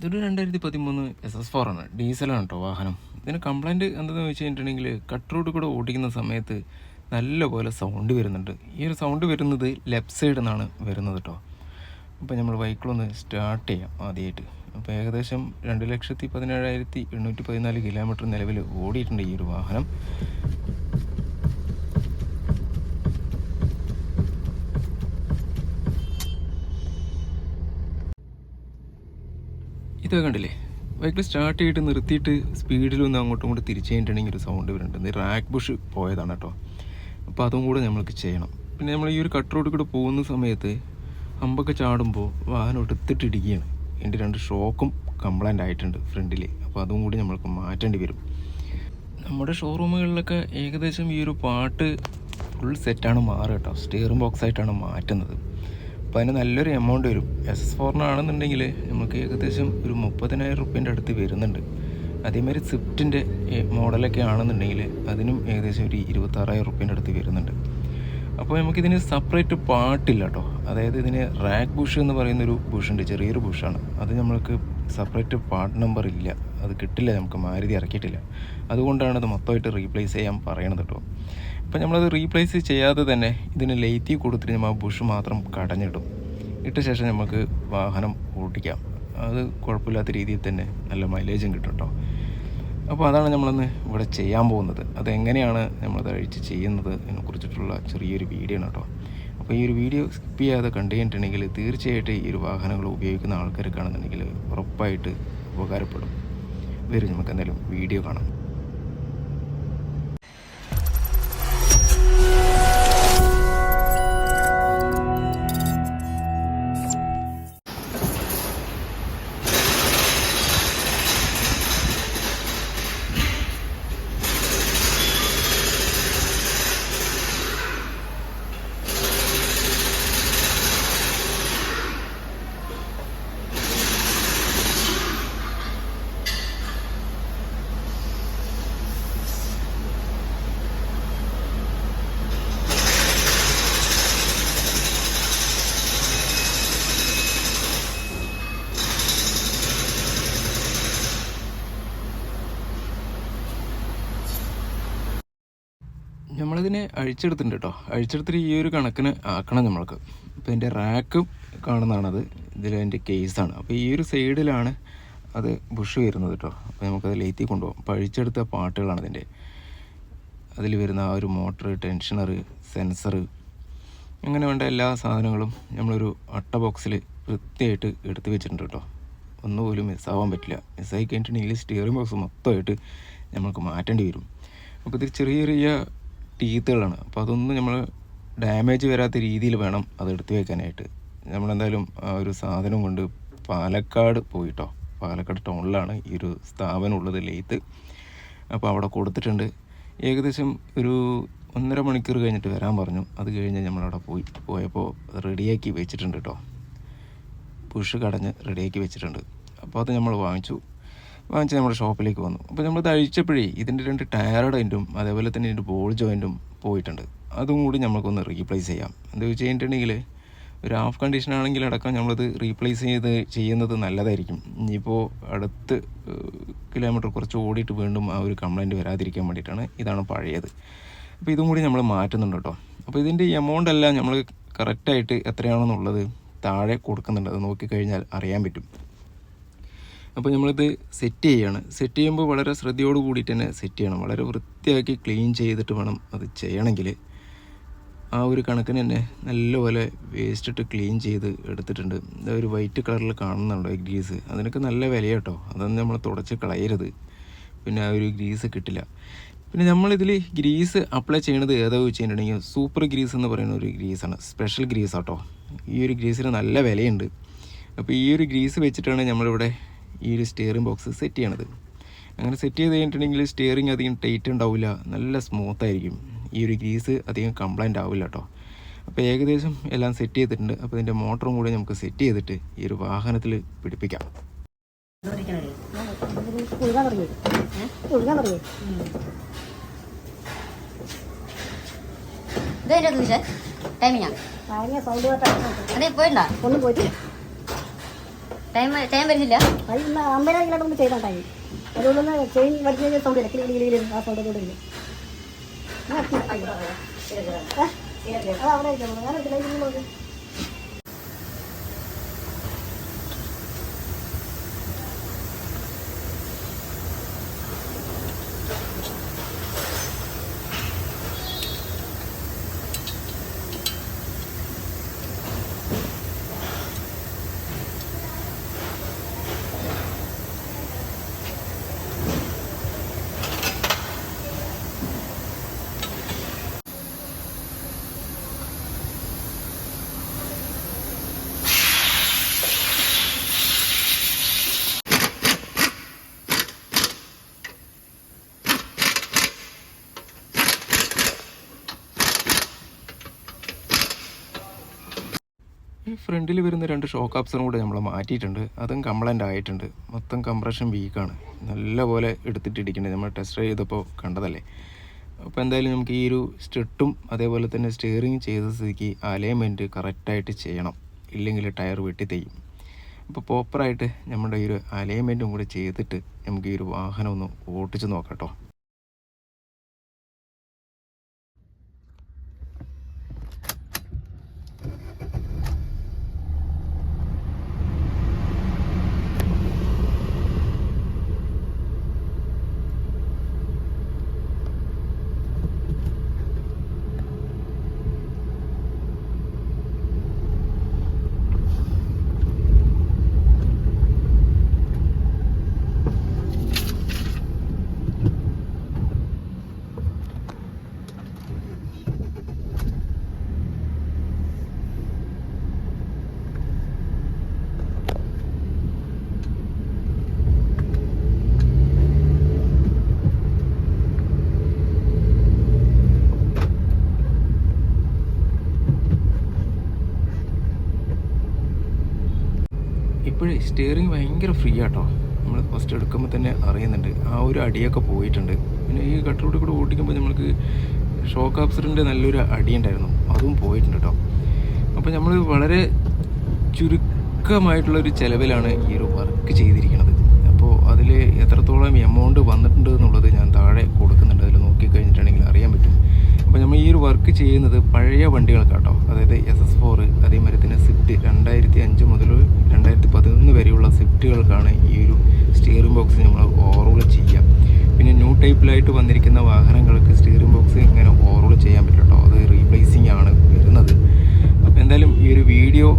ഇതൊരു രണ്ടായിരത്തി പതിമൂന്ന് എസ് എസ് ഫോർ ആണ്. ഡീസലാണ് കേട്ടോ വാഹനം. ഇതിന് കംപ്ലൈന്റ് എന്താണെന്ന് വെച്ച് കഴിഞ്ഞിട്ടുണ്ടെങ്കിൽ കട്ട് റോഡ് കൂടെ ഓടിക്കുന്ന സമയത്ത് നല്ലപോലെ സൗണ്ട് വരുന്നുണ്ട്. ഈ ഒരു സൗണ്ട് വരുന്നത് ലെഫ്റ്റ് സൈഡിൽ നിന്നാണ് വരുന്നത് കേട്ടോ അപ്പോൾ നമ്മൾ ബൈക്കിലൊന്ന് സ്റ്റാർട്ട് ചെയ്യാം ആദ്യമായിട്ട് അപ്പോൾ ഏകദേശം രണ്ട് ലക്ഷത്തി പതിനേഴായിരത്തി എണ്ണൂറ്റി പതിനാല് കിലോമീറ്റർ നിലവിൽ ഓടിയിട്ടുണ്ട് ഈ ഒരു വാഹനം. ഇത് കണ്ടില്ലേ? ബൈക്കിൽ സ്റ്റാർട്ട് ചെയ്തിട്ട് നിർത്തിയിട്ട് സ്പീഡിലൊന്ന് അങ്ങോട്ടും ഇങ്ങോട്ടും തിരിച്ചു കഴിഞ്ഞിട്ടുണ്ടെങ്കിൽ ഒരു സൗണ്ട് വരുന്നുണ്ട്. ഇത് റാക്ക് ബുഷ് പോയതാണ് കേട്ടോ. അപ്പോൾ അതും കൂടെ നമ്മൾക്ക് ചെയ്യണം. പിന്നെ നമ്മൾ ഈ ഒരു കട്ട് റോഡിൽ കൂടെ പോകുന്ന സമയത്ത് അമ്പൊക്കെ ചാടുമ്പോൾ വാഹനം എടുത്തിട്ട് ഇടിക്കുകയാണ് എന്റെ രണ്ട് ഷോക്കും കംപ്ലൈന്റ് ആയിട്ടുണ്ട് ഫ്രണ്ടിൽ അപ്പോൾ അതും കൂടി നമ്മൾക്ക് മാറ്റേണ്ടി വരും. നമ്മുടെ ഷോറൂമുകളിലൊക്കെ ഏകദേശം ഈ ഒരു പാട്ട് ഫുൾ സെറ്റാണ് മാറുക കേട്ടോ. സ്റ്റിയറിംഗ് ബോക്സ് ആയിട്ടാണ് മാറ്റുന്നത്. അപ്പോൾ അതിന് നല്ലൊരു എമൗണ്ട് വരും. എസ് എസ് ഫോറിനാണെന്നുണ്ടെങ്കിൽ നമുക്ക് ഏകദേശം ഒരു മുപ്പതിനായിരം റുപ്യന്റെ അടുത്ത് വരുന്നുണ്ട്. അതേമാതിരി സ്വിഫ്റ്റിന്റെ മോഡലൊക്കെ ആണെന്നുണ്ടെങ്കിൽ അതിനും ഏകദേശം ഒരു ഇരുപത്താറായിരം റുപ്യന്റെ അടുത്ത് വരുന്നുണ്ട്. അപ്പോൾ നമുക്കിതിന് സെപ്പറേറ്റ് പാട്ടില്ല കേട്ടോ അതായത് ഇതിന് റാക്ക് ബുഷ് എന്ന് പറയുന്നൊരു ബുഷുണ്ട് ചെറിയൊരു ബുഷാണ് അത് നമ്മൾക്ക് സെപ്പറേറ്റ് പാർട്ട് നമ്പർ ഇല്ല. അത് കിട്ടില്ല നമുക്ക് മാരുതി ഇറക്കിയിട്ടില്ല. അതുകൊണ്ടാണ് ഇത് മൊത്തമായിട്ട് റീപ്ലേസ് ചെയ്യാൻ പറയണത് കേട്ടോ അപ്പം നമ്മളത് റീപ്ലേസ് ചെയ്യാതെ തന്നെ ഇതിന് ലൈറ്റി കൊടുത്തിട്ട് നമ്മൾ ആ ബുഷ് മാത്രം കടഞ്ഞിടും. ഇട്ട ശേഷം നമുക്ക് വാഹനം ഓടിക്കാം. അത് കുഴപ്പമില്ലാത്ത രീതിയിൽ തന്നെ നല്ല മൈലേജും കിട്ടും കേട്ടോ അപ്പോൾ അതാണ് നമ്മളന്ന് ഇവിടെ ചെയ്യാൻ പോകുന്നത്. അതെങ്ങനെയാണ് നമ്മളത് അഴിച്ച് ചെയ്യുന്നത് എന്നെ കുറിച്ചിട്ടുള്ള ചെറിയൊരു വീഡിയോ ആണ് കേട്ടോ അപ്പോൾ ഈ ഒരു വീഡിയോ സ്കിപ്പ് ചെയ്യാതെ കണ്ടു കഴിഞ്ഞിട്ടുണ്ടെങ്കിൽ തീർച്ചയായിട്ടും ഈ ഒരു വാഹനങ്ങൾ ഉപയോഗിക്കുന്ന ആൾക്കാർക്കാണെന്നുണ്ടെങ്കിൽ ഉറപ്പായിട്ട് ഉപകാരപ്പെടും. വരും നമുക്ക് എന്തായാലും വീഡിയോ കാണാം. നമ്മളതിനെ അഴിച്ചെടുത്തിട്ടുണ്ട് കേട്ടോ അഴിച്ചെടുത്തിട്ട് ഈ ഒരു കണക്കിന് ആക്കണം നമ്മൾക്ക്. അപ്പോൾ ഇതിന്റെ റാക്ക് കാണുന്നതാണത്. ഇതിൽ അതിന്റെ കേസാണ് അപ്പോൾ ഈ ഒരു സൈഡിലാണ് അത് ബുഷ് വരുന്നത് കേട്ടോ അപ്പോൾ നമുക്കത് ലേത്തി കൊണ്ടുപോകാം. അപ്പോൾ അഴിച്ചെടുത്ത പാട്ടുകളാണ് ഇതിന്റെ അതിൽ വരുന്ന ആ ഒരു മോട്ടർ ടെൻഷനർ സെൻസർ അങ്ങനെ വേണ്ട എല്ലാ സാധനങ്ങളും നമ്മളൊരു അട്ട ബോക്സിൽ വൃത്തിയായിട്ട് എടുത്ത് വെച്ചിട്ടുണ്ട് കേട്ടോ ഒന്നുപോലും മിസ്സാവാൻ പറ്റില്ല. മിസ്സായി കഴിഞ്ഞിട്ടുണ്ടെങ്കിൽ സ്റ്റിയറിംഗ് ബോക്സ് മൊത്തമായിട്ട് നമ്മൾക്ക് മാറ്റേണ്ടി വരും. അപ്പോൾ ഇത് ചെറിയ ചെറിയ ടീത്തുകളാണ് അപ്പോൾ അതൊന്നും നമ്മൾ ഡാമേജ് വരാത്ത രീതിയിൽ വേണം അത് എടുത്തു വെക്കാനായിട്ട്. നമ്മളെന്തായാലും ഒരു സാധനം കൊണ്ട് പാലക്കാട് പോയിട്ടോ. പാലക്കാട് ടൗണിലാണ് ഈ ഒരു സ്ഥാപനം ഉള്ളത് ലെയ്ത്ത് അപ്പോൾ അവിടെ കൊടുത്തിട്ടുണ്ട്. ഏകദേശം ഒരു ഒന്നര മണിക്കൂർ കഴിഞ്ഞിട്ട് വരാൻ പറഞ്ഞു. അത് കഴിഞ്ഞ് നമ്മളവിടെ പോയി. പോയപ്പോൾ റെഡിയാക്കി വെച്ചിട്ടുണ്ട് കേട്ടോ പുഷ് കടഞ്ഞ് റെഡിയാക്കി വെച്ചിട്ടുണ്ട്. അപ്പോൾ അത് നമ്മൾ വാങ്ങിച്ചു. വാങ്ങിച്ച് നമ്മുടെ ഷോപ്പിലേക്ക് വന്നു. അപ്പോൾ നമ്മൾ തഴിച്ചപ്പോഴേ ഇതിന്റെ രണ്ട് ടയർ ജോയിന്റും അതേപോലെ തന്നെ ഇതിന്റെ ബോൾ ജോയിന്റും പോയിട്ടുണ്ട്. അതും കൂടി നമുക്കൊന്ന് റീപ്ലേസ് ചെയ്യാം. എന്താ വെച്ച് കഴിഞ്ഞിട്ടുണ്ടെങ്കിൽ ഒരു ഹാഫ് കണ്ടീഷൻ ആണെങ്കിൽ അടക്കം നമ്മളത് റീപ്ലേസ് ചെയ്ത് ചെയ്യുന്നത് നല്ലതായിരിക്കും. ഇനിയിപ്പോൾ അടുത്ത് കിലോമീറ്റർ കുറച്ച് ഓടിയിട്ട് വീണ്ടും ആ ഒരു കംപ്ലൈന്റ് വരാതിരിക്കാൻ വേണ്ടിയിട്ടാണ് ഇതാണ് പഴയത്. അപ്പോൾ ഇതും കൂടി നമ്മൾ മാറ്റുന്നുണ്ട് കേട്ടോ. അപ്പോൾ ഇതിന്റെ എമൗണ്ട് എല്ലാം നമ്മൾ കറക്റ്റായിട്ട് എത്രയാണെന്നുള്ളത് താഴെ കൊടുക്കുന്നുണ്ട്. അത് നോക്കിക്കഴിഞ്ഞാൽ അറിയാൻ പറ്റും. അപ്പോൾ നമ്മളിത് സെറ്റ് ചെയ്യാണ്. സെറ്റ് ചെയ്യുമ്പോൾ വളരെ ശ്രദ്ധയോട് കൂടിയിട്ട് തന്നെ സെറ്റ് ചെയ്യണം. വളരെ വൃത്തിയാക്കി ക്ലീൻ ചെയ്തിട്ട് വേണം അത് ചെയ്യണമെങ്കിൽ ആ ഒരു കണക്കിന് തന്നെ നല്ലപോലെ വേസ്റ്റ് ഇട്ട് ക്ലീൻ ചെയ്ത് എടുത്തിട്ടുണ്ട്. ഒരു വൈറ്റ് കളറിൽ കാണുന്നുണ്ടോ ഗ്രീസ് അതിനൊക്കെ നല്ല വില കേട്ടോ അതൊന്നും നമ്മൾ തുടച്ച് കളയരുത്. പിന്നെ ആ ഒരു ഗ്രീസ് കിട്ടില്ല. പിന്നെ നമ്മളിതിൽ ഗ്രീസ് അപ്ലൈ ചെയ്യണത് ഏതാ വെച്ചിട്ടുണ്ടെങ്കിൽ സൂപ്പർ ഗ്രീസ് എന്ന് പറയുന്ന ഒരു ഗ്രീസാണ് സ്പെഷ്യൽ ഗ്രീസ് ആട്ടോ ഈ ഒരു ഗ്രീസിന് നല്ല വിലയുണ്ട്. അപ്പോൾ ഈ ഒരു ഗ്രീസ് വെച്ചിട്ടാണ് നമ്മളിവിടെ ഈ ഒരു സ്റ്റിയറിംഗ് ബോക്സ് സെറ്റ് ചെയ്യണത്. അങ്ങനെ സെറ്റ് ചെയ്ത് കഴിഞ്ഞിട്ടുണ്ടെങ്കിൽ സ്റ്റിയറിംഗ് അധികം ടൈറ്റ് ഉണ്ടാവില്ല നല്ല സ്മൂത്ത് ആയിരിക്കും. ഈ ഒരു ഗ്രീസ് അധികം കംപ്ലൈന്റ് ആവില്ല കേട്ടോ അപ്പോൾ ഏകദേശം എല്ലാം സെറ്റ് ചെയ്തിട്ടുണ്ട്. അപ്പോൾ ഇതിന്റെ മോട്ടറും കൂടി നമുക്ക് സെറ്റ് ചെയ്തിട്ട് ഈ ഒരു വാഹനത്തിൽ പിടിപ്പിക്കാം. ടൈമിങ്ങാ അതെ പോയിണ്ടാ? ഒന്നും പോയിട്ടില്ല ടൈം ടൈം വരുന്നില്ല. അമ്പതിനായിരം കിലോമീറ്റർ മുമ്പ് ചെയ്താൽ ടൈം അതുകൊണ്ടൊന്ന് ചെയിൻ വലിക്കുന്ന സൗണ്ട് ഇല്ല. കിളി കിളി ആ സൗണ്ട് കൂടെ ഇല്ല. അവിടെ ഈ ഫ്രണ്ടിൽ വരുന്ന രണ്ട് ഷോക്ക് ആപ്സറും കൂടെ നമ്മൾ മാറ്റിയിട്ടുണ്ട്. അതും കംപ്ലൈന്റ് ആയിട്ടുണ്ട്. മൊത്തം കംപ്രഷൻ വീക്കാണ് നല്ലപോലെ എടുത്തിട്ടിരിക്കുന്നത് നമ്മൾ ടെസ്റ്റ് ചെയ്തപ്പോൾ കണ്ടതല്ലേ? അപ്പോൾ എന്തായാലും നമുക്ക് ഈ ഒരു സ്റ്റിട്ടും അതേപോലെ തന്നെ സ്റ്റിയറിങ് ചെയ്ത സ്ഥിതിക്ക് അലൈൻമെന്റ് കറക്റ്റായിട്ട് ചെയ്യണം. ഇല്ലെങ്കിൽ ടയർ വെട്ടി തെയ്യും അപ്പോൾ പ്രോപ്പറായിട്ട് നമ്മുടെ ഈ ഒരു അലൈൻമെന്റും കൂടെ ചെയ്തിട്ട് നമുക്ക് ഈ ഒരു വാഹനം ഒന്ന് ഓട്ടിച്ച് നോക്കാം കേട്ടോ. ഇപ്പോഴേ സ്റ്റിയറിങ് ഭയങ്കര ഫ്രീ ആട്ടോ. നമ്മൾ ഫസ്റ്റ് എടുക്കുമ്പോൾ തന്നെ അറിയുന്നുണ്ട്. ആ ഒരു അടിയൊക്കെ പോയിട്ടുണ്ട്. പിന്നെ ഈ കട്ടറോട്ടിൽ കൂടെ ഓടിക്കുമ്പോൾ നമ്മൾക്ക് ഷോക്ക് ആബ്സറിന്റെ നല്ലൊരു അടി അടിയുണ്ടായിരുന്നു അതും പോയിട്ടുണ്ട് കേട്ടോ അപ്പോൾ നമ്മൾ വളരെ ചുരുക്കമായിട്ടുള്ളൊരു ചിലവിലാണ് ഈ ഒരു വർക്ക് ചെയ്തിരിക്കുന്നത്. അപ്പോൾ അതിൽ എത്രത്തോളം എമൗണ്ട് വന്നിട്ടുണ്ട് എന്നുള്ളത് ഞാൻ താഴെ കൊടുക്കുന്നുണ്ട്. അതിൽ നോക്കിക്കഴിഞ്ഞിട്ടുണ്ടെങ്കിൽ അറിയാൻ പറ്റും. അപ്പോൾ നമ്മൾ ഈ ഒരു വർക്ക് ചെയ്യുന്നത് പഴയ വണ്ടികൾക്കാട്ടോ. അതായത് എസ് എസ് ഫോർ അതേമാതിരി തന്നെ സിഫ്റ്റ് രണ്ടായിരത്തി അഞ്ച് മുതൽ രണ്ടായിരത്തി പതിനൊന്ന് വരെയുള്ള സിഫ്റ്റുകൾക്കാണ് ഈ ഒരു സ്റ്റിയറിംഗ് ബോക്സ് നമ്മൾ ഓവറോൾ ചെയ്യുക. പിന്നെ ന്യൂ ടൈപ്പിലായിട്ട് വന്നിരിക്കുന്ന വാഹനങ്ങൾക്ക് സ്റ്റിയറിംഗ് ബോക്സ് ഇങ്ങനെ ഓവറോൾ ചെയ്യാൻ പറ്റും കേട്ടോ. അത് റീപ്ലേസിംഗ് ആണ് വരുന്നത്. അപ്പോൾ എന്തായാലും ഈ ഒരു വീഡിയോ